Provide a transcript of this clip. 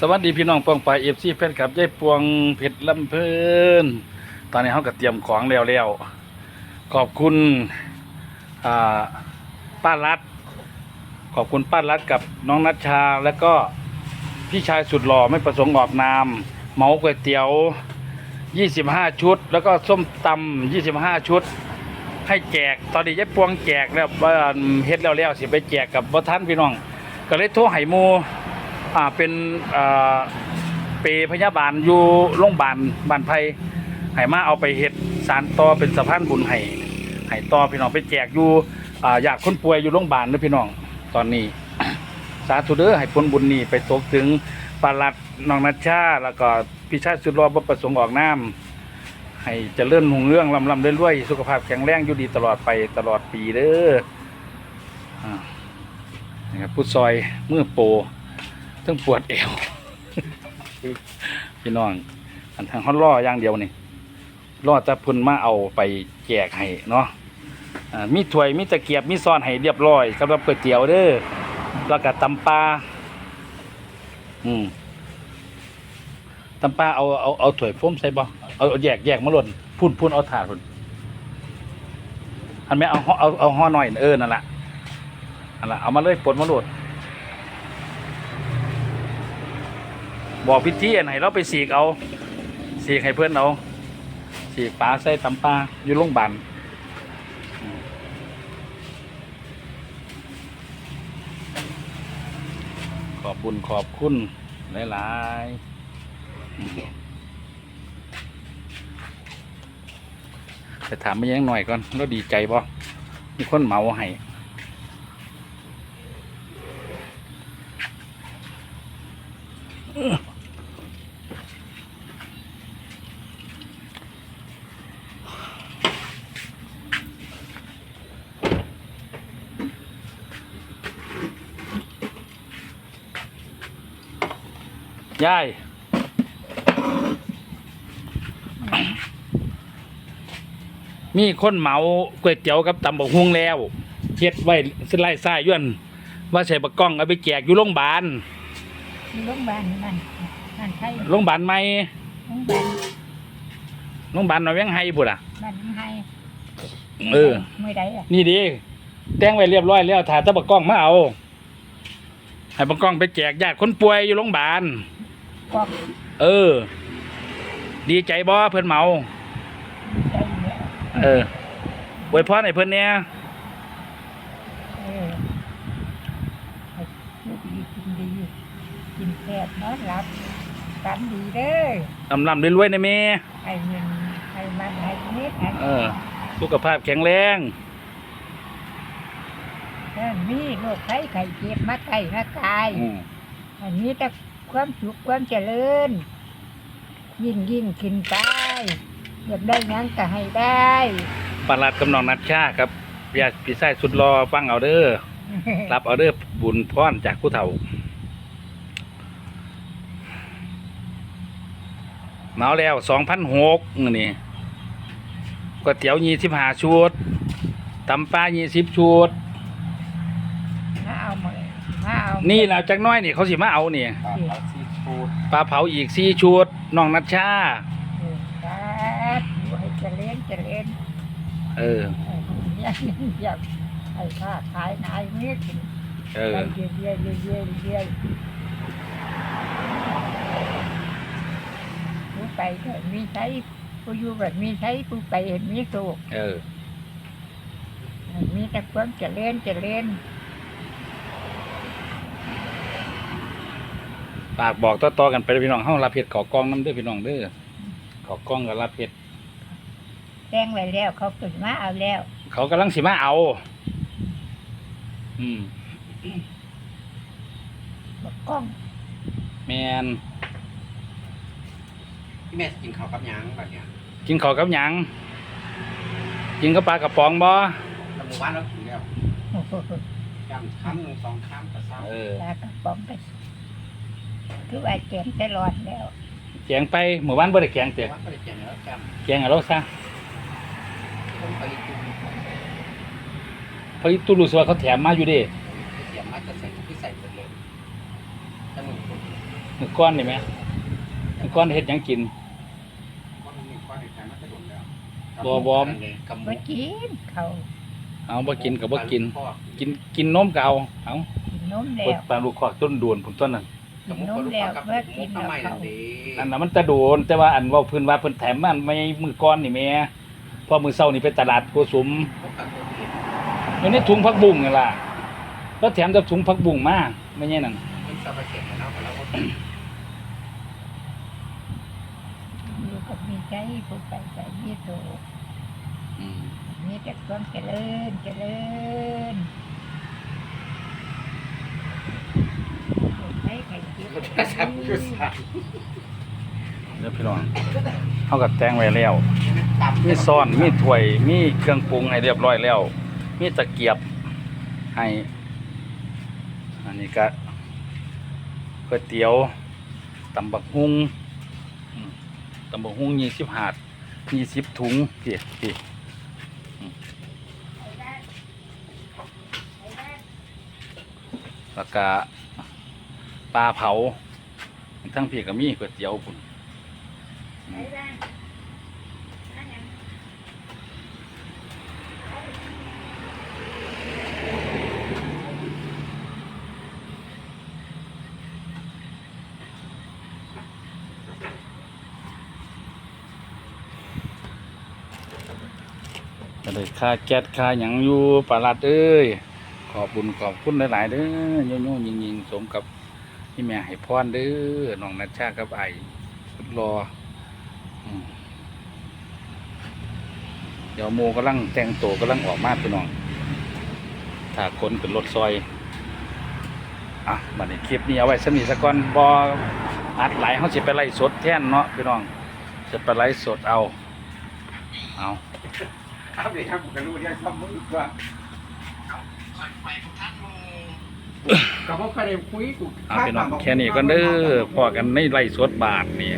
สวัสดีพี่น้องปองไปเอฟซีแฟนคลับยายปวงเพชรลำเพลินตอนนี้เขาก็เตรียมของแล้วแล้วขอบคุณป้ารัด ขอบคุณป้ารัดกับน้องนัชชา แล้วก็พี่ชายสุดหล่อไม่ประสงค์ออกนาม เมาก๋วยเตี๋ยว 25 ชุด แล้วก็ส้มตำ25 ชุด ให้แจกตอนนี้ยายปวงแจกแล้วว่าเฮ็ดแล้วแล้วสิไปแจกกับบ่ท่านพี่น้อง ก็เลยโทรให้หมู่ อ่าเป็นอ่าเปรย์พยาบาลอยู่โรงพยาบาลบ้านไผ่ให้มาเอาไปเฮ็ดสารต่อเป็นสะพานบุญให้ให้ต่อพี่น้องไปแจกอยู่อ่าอยากคนป่วยอยู่โรงพยาบาลเด้อพี่น้องตอนนี้ สาธุเด้อให้ผลบุญนี้ไปตกถึงปาลัดน้องนัชชาแล้วก็พี่ชาติสุดรอบประสงค์ออกน้ำให้เจริญหุ่งเรื่องลำลำเรื่อยๆสุขภาพแข็งแรงอยู่ดีตลอดไปตลอดปีเด้ออ่านี่ครับผู้ซอยมือโปร ทั้งปวดเอวพี่น้อง อันทางฮอตล่ออย่างเดียวนี่ล่อจะพุ่นมาเอาไปแจกให้เนาะมีถ้วยมีตะเกียบมีซ้อนให้เรียบร้อยสำหรับก๋วยเตี๋ยวเด้อแล้วก็ตำปลาอืมตำปลาเอาเอาเอาถ้วยโฟมใส่บ่เอาเอาแยกแยกมาหล่นพุ่นพุ่นเอาถาดพุ่นอันแม่เอาเอาเอาห่อหน่อยเออนั่นแหละอันละเอามาเลยปลดมาโหลด บอกพิธีอันไหนเราไปสีกเอาสีกให้เพื่อนเอาสีกปลาใส่ตำปลาอยู่โรงพยาบาลขอบบุญขอบคุณหลายๆอืมไปถามไม่ยังหน่อยก่อนแล้วดีใจบ่มีคนเมาให้ ยายมีคนเหมาก๋วยเตี๋ยวกับตำบกฮุงแล้วเฮ็ดไว้สไลด์ซ้ายย้วนว่าใส่บักกล้องเอาไปแจกอยู่โรงพยาบาลโรงพยาบาลนั่นนั่นใช่โรงพยาบาลใหม่โรงพยาบาลโรงพยาบาลหนองเวียงไฮบุ่นอะบ้านให้เออไม่ได้อะนี่ดีแต่งไว้เรียบร้อยแล้วถ่ายตะบักกล้องมาเอาให้บักกล้องไปแจกญาติคนป่วยอยู่โรงพยาบาล ก็เออ ดีใจบ่เพิ่นเหมา ใจเนี่ยเอออวยพรให้เพิ่นเนี่ยเออให้ลูกดีกินดีกินแซ่บนอนหลับกันดีเด้อลำลำรวยๆนะแม่ให้เงินให้มันให้นิดให้เออสุขภาพแข็งแรง เออมีโรคไข้ไข้เจ็บมาไข้มากายอืม อันนี้แต่ ความสุขความเจริญ ยิ่งยิ่งขึ้นไปอยากได้หยังก็ให้ได้ปลัดกำนองนัดชาครับญาติพี่ชายสุดรอฟังเอาเด้อรับเอาเด้อบุญพรจากผู้เฒ่าเมาแล้วสองพันหกนี่ก๋วยเตี๋ยวยี่สิบห้าชุดตำปลายี่สิบชุด มาเอามามา เอานี่แหละจักหน้อยนี่เขาสิมาเอานี่ปลาเผาซีฟู้ดปลาเผาอีกสี่ชุดน้องนัชชาเออครับอยู่ให้เจริญเจริญเออเอออยากอยากให้ค้าขายนายมีขึ้นเออไปเรื่อยๆเรื่อยๆเรื่อยๆผู้ไปก็มีใช้ผู้อยู่แบบมีใช้ผู้ไปเห็นมีสุขเออ มีแต่ความเจริญเจริญ ปากบอกต่อๆกันไปเด้อพี่น้องเฮารับเห็ดขอกล้องน้ำเด้อพี่น้องเด้อขอกล้องกับรับเห็ด แจ้งไว้แล้วเขาขึ้นมาเอาแล้วเขากำลังสิมาเอา อืม บอกกล้องแมนพี่แม่จะกินข้าวกับหยังแบบเนี้ยกินข้าวกับหยังกินกับปลากระป๋องบ่แต่หมู่บ้านเรากินแล้วโอ้โหยำคำหนึ่งสองคำแต่เช้าเออปลากระป๋องไป คือว่าเก็บตลอดแล้วแกงไปหมู่บ้านบ่ได้แกงเตะว่าไม่ได้เกี่ยวแล้วจแกงเอาเราซะำผมไปกินเพราะตู้รู้สึกว่าเขาแถมมาอยู่เดิเสียมมาจะใส่ที่ใส่หมดเลยจมูกมื้อก้อนนี่ไหมมื้อก้อนเฮ็ดหยังกินก้อนหนึ่งก้อนในใจมันจะโดนแล้วบ่บ่ กำมากินเขาเอาบ่กินก็บ่กิน พ่อกินกินนมก็เอาเอากินนมแล้เปิดวปลาลูกคอกต้นดวนพุ่นต้นนั้น กินนมแล้วเมื่อกินทำแล้วไมเขานั่นดีอันนั้นมันตะโดน แต่ว่าอันเว้าเพิ่นว่าเพิ่นแถมมันไม่มื้อก้อนนี่แม่พอมื้อเช้านี่ไปตลาดโกสุมพวกกันตัวนี้อยู่ในถุงผักบุ้งนี่ล่ะแล้วแถมกับถุงผักบุ้งมาไม่ใช่นั่นมันจะไปเก็บแล้วแล้วก็อยู่กับมีใจผู้ไปใจมีโตอืมมีแต่ความเจริญเจริญให้ใคร คิดจะทำคือสัตว์เดี๋ยวพี่น้องเฮาก็แต่งไว้แล้ว มีซ่อนมีถ้วย มีเครื่องปรุงให้เรียบร้อยแล้ว มีตะเกียบให้ อันนี้ก็ก๋วยเตี๋ยวตำบักฮุ้งตำบักฮุ้งยี่สิบหาดยี่สิบถุงพี่พี่แล้วก็ปลาเผา ทั้งพี่ก็มีก๋วยเตี๋ยวพุ่นก็เลยค่าแก๊สค่าหยังอยู่ปลาลัดเอ้ย ขอบบุญขอบคุณหลาย ๆ เด้อโยโย่ยิง ๆ สมกับ ที่แม่ให้พรเด้อน้องนัชชากับไอ้สุดรออืมเดี๋ยวโมกำลังแต่งตัวกำลังออกมาพี่น้องถ้าคนขึ้นรถซอยอะบัดนี้คลิปนี้เอาไว้สมีสะก่อนบออัดไหลเขาสิไปไล่สดแท่นเนาะพี่น้องจะไปไล่สดเอา เอาครับเดี๋ยวผมก็รู้เรื่องซ้ำมือว่าก็เพราะใครได้คุยกู เอาพี่น้องแค่นี้ก็เด้อพอกันในไล่สดบาทนี่